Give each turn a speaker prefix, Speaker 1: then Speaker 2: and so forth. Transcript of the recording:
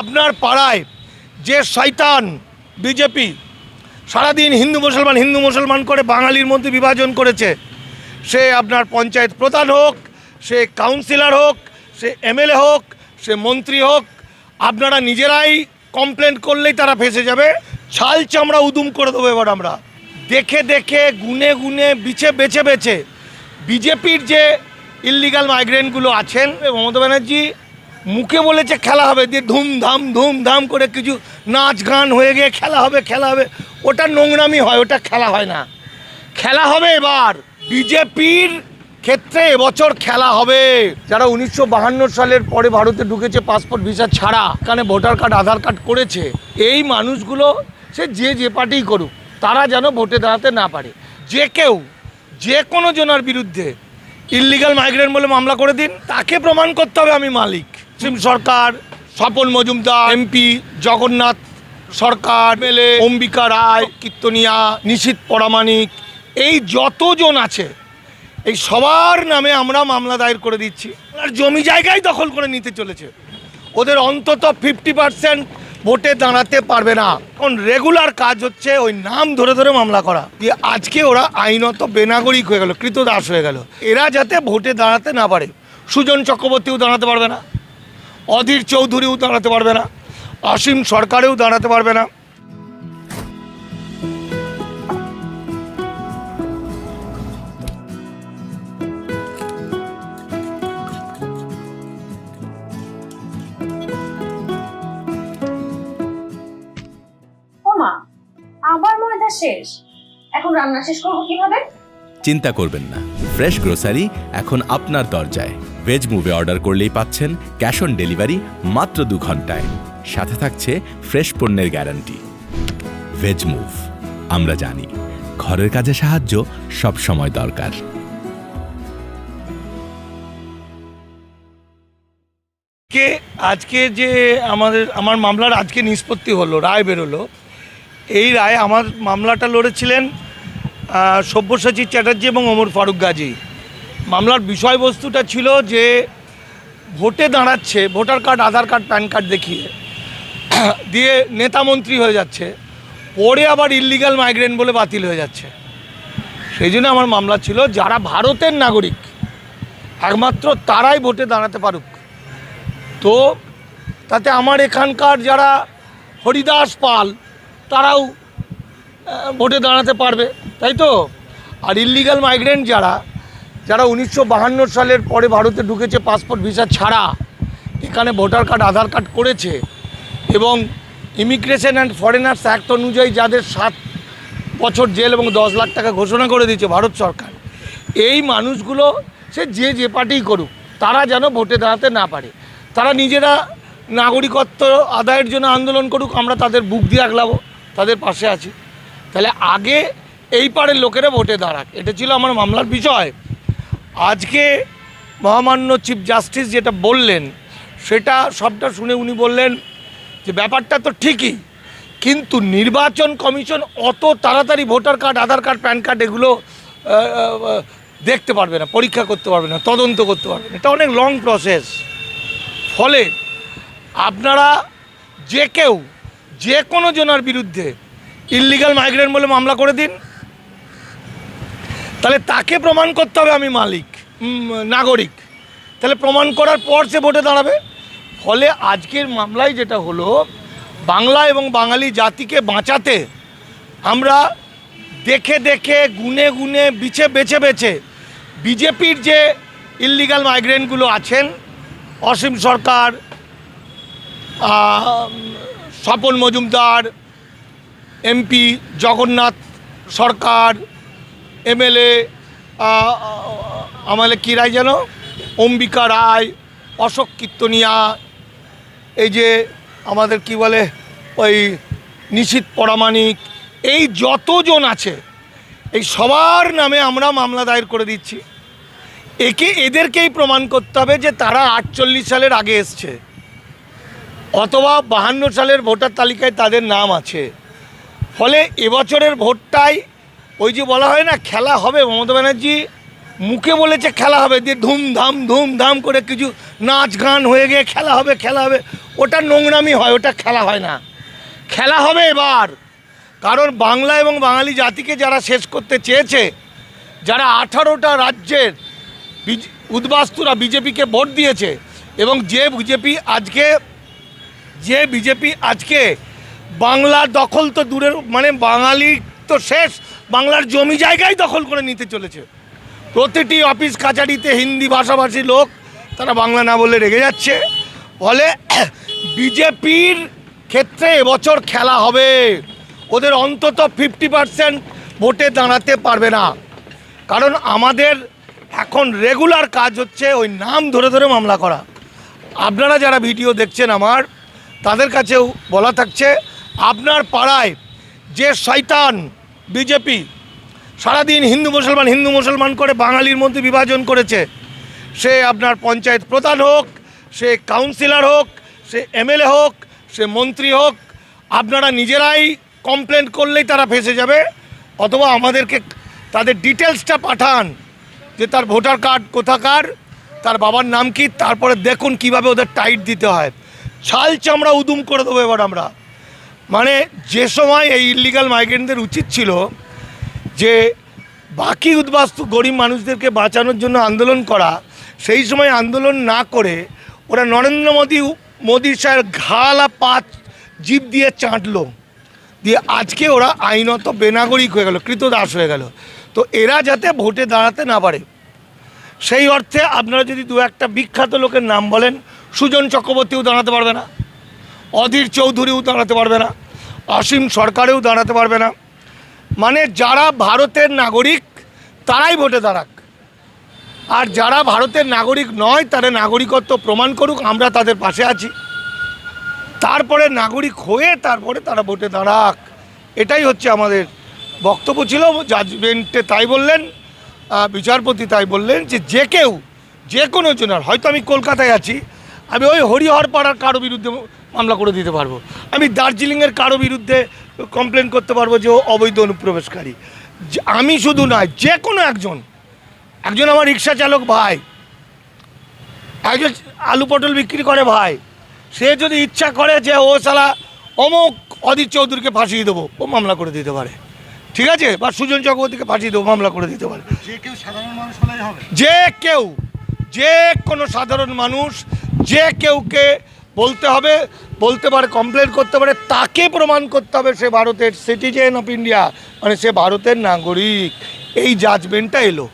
Speaker 1: আপনার পাড়ায় যে শয়তান বিজেপি সারাদিন হিন্দু মুসলমান হিন্দু মুসলমান করে বাঙালির মধ্যে বিভাজন করেছে, সে আপনার পঞ্চায়েত প্রধান হোক, সে কাউন্সিলর হোক, সে এমএলএ হোক, সে মন্ত্রী হোক, আপনারা নিজেরাই কমপ্লেন করলেই তারা ফেসে যাবে। ছাল চামড়া উদুম করে দেবো এবার আমরা। দেখে দেখে, গুনে গুনে, বিছে বেছে বেছে বিজেপির যে ইল্লিগাল মাইগ্রেন্টগুলো আছেন মমতা ব্যানার্জি মুখে বলেছে খেলা হবে, দিয়ে ধুমধাম ধুমধাম করে কিছু নাচ গান হয়ে গিয়ে খেলা হবে খেলা হবে। ওটা নোংরামি হয়, ওটা খেলা হয় না। খেলা হবে এবার। বিজেপির ক্ষেত্রে এবছর খেলা হবে। যারা উনিশশো সালের পরে ভারতে ঢুকেছে পাসপোর্ট ভিসা ছাড়া, এখানে ভোটার কার্ড, আধার কার্ড করেছে, এই মানুষগুলো সে যে যে পার্টিই করুক, তারা যেন ভোটে দাঁড়াতে না পারে। যে কেউ, যে কোনো জনার বিরুদ্ধে ইল্লিগাল মাইগ্রেন্ট বলে মামলা করে দিন, তাকে প্রমাণ করতে হবে আমি মালিক। সিম সরকার স্বপন মজুমদার এমপি জগন্নাথ সরকার মেলে অম্বিকা রায় কীর্তনিয়া নিশীত পরামানিক এই যতজন আছে এই সবার নামে আমরা মামলা দায়ের করে দিচ্ছি। আর জমি জায়গায় দখল করে নিতে চলেছে। ওদের অন্তত ফিফটি পার্সেন্ট ভোটে দাঁড়াতে পারবে না। এখন রেগুলার কাজ হচ্ছে ওই নাম ধরে ধরে মামলা করা। দিয়ে আজকে ওরা আইনত বেনাগরিক হয়ে গেল কৃতদাস হয়ে গেল। এরা যাতে ভোটে দাঁড়াতে না পারে সুজন চক্রবর্তীও দাঁড়াতে পারবে না। অধীর চৌধুরীও দাঁড়াতে পারবে না অসীম সরকারেও দাঁড়াতে পারবে না।
Speaker 2: ওমা আবার ময়দা শেষ। এখন রান্না শেষ করব কীভাবে?
Speaker 3: চিন্তা করবেন না ফ্রেশ গ্রোসারি এখন আপনার দরজায়। ভেজ মুভে অর্ডার করলেই পাচ্ছেন ক্যাশ অন ডেলিভারি মাত্র দু ঘন্টায়। সাথে থাকছে ফ্রেশ পণ্যের গ্যারান্টি। ভেজ মুভ, আমরা জানি। ঘরের কাজে সাহায্য সব সময় দরকার।
Speaker 1: কে আজকে যে আমাদের, আমার মামলার আজকে নিষ্পত্তি হলো, রায় বেরোলো, এই রায় আমার মামলাটা লড়েছিলেন সব্যসাচী চ্যাটার্জি এবং ওমর ফারুক গাজী। মামলার বিষয়বস্তুটা ছিল যে ভোটে দাঁড়াচ্ছে, voter card, Aadhaar card, PAN card দেখিয়ে দিয়ে নেতা মন্ত্রী হয়ে যাচ্ছে, পরে আবার ইল্লিগাল মাইগ্রেন্ট বলে বাতিল হয়ে যাচ্ছে। সেই জন্য আমার মামলা ছিল, যারা ভারতের নাগরিক, একমাত্র তারাই ভোটে দাঁড়াতে পারুক। তো তাতে আমার এখানকার যারা হরিদাস পাল, তারাও ভোটে দাঁড়াতে পারবে, তাই তো? আর ইল্লিগাল মাইগ্রেন্ট যারা যারা উনিশশো সালের পরে ভারতে ঢুকেছে পাসপোর্ট ভিসা ছাড়া, এখানে ভোটার কার্ড, আধার কার্ড করেছে এবং ইমিগ্রেশন অ্যান্ড ফরেনার্স অ্যাক্ট অনুযায়ী যাদের সাত বছর জেল এবং দশ লাখ টাকা ঘোষণা করে দিয়েছে ভারত সরকার, এই মানুষগুলো সে যে যে পার্টিই করুক, তারা যেন ভোটে দাঁড়াতে না পারে। তারা নিজেরা নাগরিকত্ব আদায়ের জন্য আন্দোলন করুক, আমরা তাদের বুক দিয়ে আগলাবো, তাদের পাশে আছি। তাহলে আগে এই পাড়ের লোকেরা ভোটে দাঁড়াক, এটা ছিল আমার মামলার বিষয়। আজকে মহামান্য চিফ জাস্টিস যেটা বললেন, সেটা সবটা শুনে উনি বললেন যে ব্যাপারটা তো ঠিকই, কিন্তু নির্বাচন কমিশন অত তাড়াতাড়ি voter card, Aadhaar card, PAN card এগুলো দেখতে পারবে না, পরীক্ষা করতে পারবে না, তদন্ত করতে পারবে না। এটা অনেক লং প্রসেস ফলে আপনারা যে কেউ, যে কোনো জনার বিরুদ্ধে ইল্লিগাল মাইগ্রেন্ট বলে মামলা করে দিন তাহলে তাকে প্রমাণ করতে হবে আমি মালিক নাগরিক। তাহলে প্রমাণ করার পর সে ভোটে দাঁড়াবে। ফলে আজকের মামলায় যেটা হলো, বাংলা এবং বাঙালি জাতিকে বাঁচাতে আমরা দেখে দেখে, গুনে গুনে, বিছে বেছে বেছে বিজেপির যে ইল্লিগাল মাইগ্রেন্টগুলো আছেন, অসীম সরকার স্বপন মজুমদার, এমপি জগন্নাথ সরকার এমএলএ আমাদের কী রায় যেন? অম্বিকা রায়, অশোক কীর্তনিয়া, এই যে আমাদের কি বলে, ওই নিশীত পরামানিক এই যতজন আছে, এই সবার নামে আমরা মামলা দায়ের করে দিচ্ছি। একে, এদেরকেই প্রমাণ করতে হবে যে তারা আটচল্লিশ সালের আগে এসছে। অথবা বাহান্ন সালের ভোটার তালিকায় তাদের নাম আছে। ফলে এবছরের ভোটটাই ওই যে বলা হয় না, খেলা হবে, মমতা ব্যানার্জি মুখে বলেছে খেলা হবে, দিয়ে ধুমধাম ধুমধাম করে কিছু নাচ গান হয়ে গিয়ে খেলা হবে খেলা হবে। ওটা নোংরামি হয়, ওটা খেলা হয় না। খেলা হবে এবার। কারণ বাংলা এবং বাঙালি জাতিকে যারা শেষ করতে চেয়েছে, যারা আঠারোটা রাজ্যের উদ্বাস্তুরা বিজেপিকে ভোট দিয়েছে, এবং যে বিজেপি আজকে, যে বিজেপি আজকে বাংলা দখল তো দূরের মানে বাঙালি তো শেষ। বাংলার জমি জায়গায় দখল করে নিতে চলেছে। প্রতিটি অফিস কাছারিতে হিন্দি ভাষাভাষী লোক, তারা বাংলা না বলে রেগে যাচ্ছে। ফলে বিজেপির ক্ষেত্রে এবছর খেলা হবে। ওদের অন্তত ফিফটি পার্সেন্ট ভোটে দাঁড়াতে পারবে না। কারণ আমাদের এখন রেগুলার কাজ হচ্ছে ওই নাম ধরে ধরে মামলা করা। আপনারা যারা ভিডিও দেখছেন আমার, তাদের কাছেও বলা থাকছে, আপনার পাড়ায় যে শয়তান বিজেপি। সারাদিন হিন্দু মুসলমান হিন্দু মুসলমান করে বাঙালির মধ্যে বিভাজন করেছে। সে আপনার পঞ্চায়েত প্রধান হোক, সে কাউন্সিলর হোক, সে এমএলএ হোক, সে মন্ত্রী হোক, আপনারা নিজেরাই কমপ্লেন করলেই তারা ফেসে যাবে। অথবা আমাদেরকে তাদের ডিটেলসটা পাঠান যে তার ভোটার কার্ড কোথাকার, তার বাবার নাম কি, তারপরে দেখুন কীভাবে ওদের টাইট দিতে হয়। ছাল চামড়া উদুম করে দেবো এবার আমরা। মানে যে সময় এই ইলিগাল মাইগ্রেন্টদের উচিত ছিল যে বাকি উদ্বাস্তু গরিব মানুষদেরকে বাঁচানোর জন্য আন্দোলন করা, সেই সময় আন্দোলন না করে ওরা নরেন্দ্র মোদী মোদী সাহের ঘালা পাঁচ জীব দিয়ে চাঁটলো। দিয়ে আজকে ওরা আইনত বেনাগরিক হয়ে গেল, কৃতদাস হয়ে গেল। তো এরা যাতে ভোটে দাঁড়াতে না পারে, সেই অর্থে আপনারা যদি দু একটা বিখ্যাত লোকের নাম বলেন, সুজন চক্রবর্তীও দাঁড়াতে পারবে না। অধীর চৌধুরীও দাঁড়াতে পারবে না, অসীম সরকারেও দাঁড়াতে পারবে না। মানে যারা ভারতের নাগরিক, তারাই ভোটে দাঁড়াক। আর যারা ভারতের নাগরিক নয় তারা নাগরিকত্ব প্রমাণ করুক, আমরা তাদের পাশে আছি। তারপরে নাগরিক হয়ে তারপরে তারা ভোটে দাঁড়াক। এটাই হচ্ছে আমাদের বক্তব্য ছিল জাজমেন্টে তাই বললেন বিচারপতি তাই বললেন যে যে কেউ, যে কোনো জনের, হয়তো আমি কলকাতায় আছি, আমি ওই হরিহর পাড়ার কারও বিরুদ্ধে মামলা করে দিতে পারব। আমি দার্জিলিংয়ের কারও বিরুদ্ধে কমপ্লেন করতে পারব যে ও অবৈধ অনুপ্রবেশকারী। আমি শুধু নয় যে কোনো একজন একজন আমার রিক্সা চালক ভাই একজন আলু পটল বিক্রি করে ভাই সে যদি ইচ্ছা করে যে ও সালা অমুক অদিত চৌধুরীকে ফাঁসিয়ে দেবো ও মামলা করে দিতে পারে। ঠিক আছে? বা সুজন চক্রবর্তীকে ফাঁসিয়ে দেবো মামলা করে দিতে পারে। যে কেউ যে কোনো সাধারণ মানুষ যে কেউকে বলতে হবে, বলতে পারে কমপ্লেন করতে পারে, তাকে প্রমাণ করতে হবে সে ভারতের সিটিজেন অফ ইন্ডিয়া মানে সে ভারতের নাগরিক। এই জাজমেন্টটা এলো।